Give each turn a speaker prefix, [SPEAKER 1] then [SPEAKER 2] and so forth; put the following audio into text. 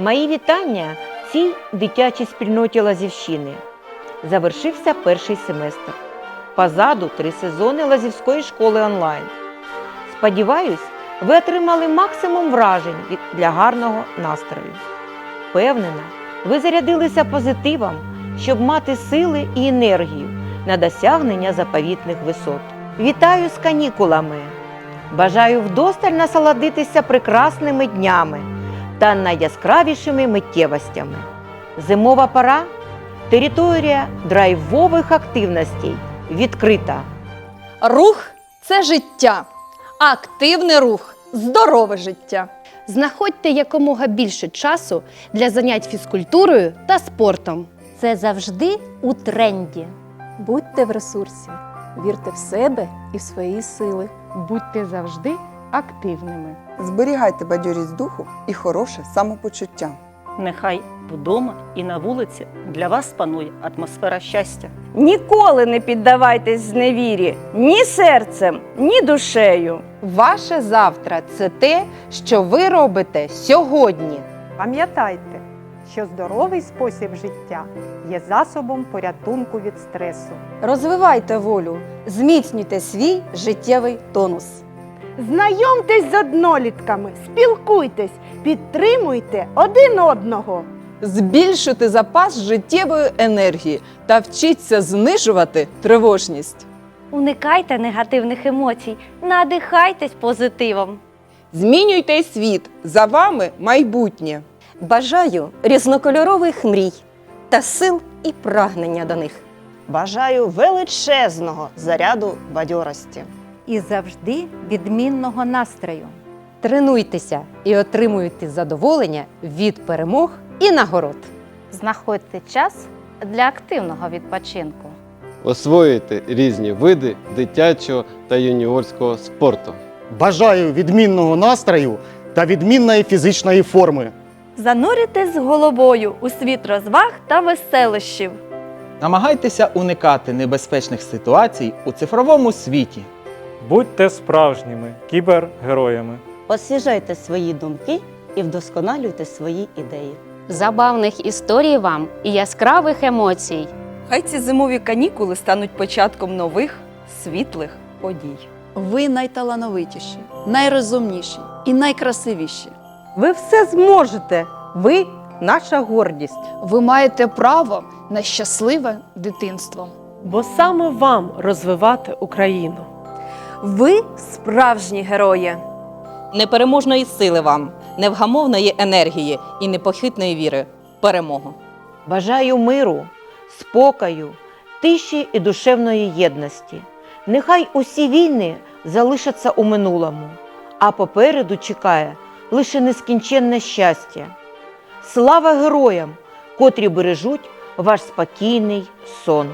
[SPEAKER 1] Мої вітання цій дитячій спільноті Лазівщини. Завершився перший семестр. Позаду три сезони Лазівської школи онлайн. Сподіваюсь, ви отримали максимум вражень для гарного настрою. Впевнена, ви зарядилися позитивом, щоб мати сили і енергію на досягнення заповітних висот. Вітаю з канікулами! Бажаю вдосталь насолодитися прекрасними днями та найяскравішими миттєвостями. Зимова пора територія драйвових активностей відкрита.
[SPEAKER 2] Рух це життя, активний рух здорове життя.
[SPEAKER 3] Знаходьте якомога більше часу для занять фізкультурою та спортом.
[SPEAKER 4] Це завжди у тренді.
[SPEAKER 5] Будьте в ресурсі, вірте в себе і в свої сили.
[SPEAKER 6] Будьте завжди активними.
[SPEAKER 7] Зберігайте бадьорість духу і хороше самопочуття.
[SPEAKER 8] Нехай вдома і на вулиці для вас панує атмосфера щастя.
[SPEAKER 9] Ніколи не піддавайтесь зневірі ні серцем, ні душею.
[SPEAKER 6] Ваше завтра це те, що ви робите сьогодні.
[SPEAKER 10] Пам'ятайте, що здоровий спосіб життя є засобом порятунку від стресу.
[SPEAKER 2] Розвивайте волю, зміцнюйте свій життєвий тонус.
[SPEAKER 10] Знайомтесь з однолітками, спілкуйтесь, підтримуйте один одного.
[SPEAKER 5] Збільшуйте запас життєвої енергії та вчіться знижувати тривожність.
[SPEAKER 4] Уникайте негативних емоцій, надихайтесь позитивом.
[SPEAKER 5] Змінюйте світ. За вами майбутнє.
[SPEAKER 2] Бажаю різнокольорових мрій та сил і прагнення до них.
[SPEAKER 9] Бажаю величезного заряду бадьорості.
[SPEAKER 4] І завжди відмінного настрою.
[SPEAKER 3] Тренуйтеся і отримуйте задоволення від перемог і нагород.
[SPEAKER 4] Знаходьте час для активного відпочинку.
[SPEAKER 11] освоїти різні види дитячого та юніорського спорту.
[SPEAKER 12] Бажаю відмінного настрою та відмінної фізичної форми.
[SPEAKER 9] Зануритесь з головою у світ розваг та веселощів.
[SPEAKER 13] Намагайтеся уникати небезпечних ситуацій у цифровому світі.
[SPEAKER 14] Будьте справжніми кібергероями.
[SPEAKER 8] Освіжайте свої думки і вдосконалюйте свої ідеї.
[SPEAKER 3] Забавних історій вам і яскравих емоцій.
[SPEAKER 9] Хай ці зимові канікули стануть початком нових світлих подій.
[SPEAKER 5] Ви найталановитіші, найрозумніші і найкрасивіші.
[SPEAKER 1] Ви все зможете! Ви наша гордість.
[SPEAKER 2] Ви маєте право на щасливе дитинство.
[SPEAKER 10] Бо саме вам розвивати Україну.
[SPEAKER 9] Ви справжні герої.
[SPEAKER 8] Непереможної сили вам, невгамовної енергії і непохитної віри перемогу.
[SPEAKER 1] Бажаю миру, спокою, тиші і душевної єдності. Нехай усі війни залишаться у минулому, а попереду чекає лише нескінченне щастя. Слава героям, котрі бережуть ваш спокійний сон.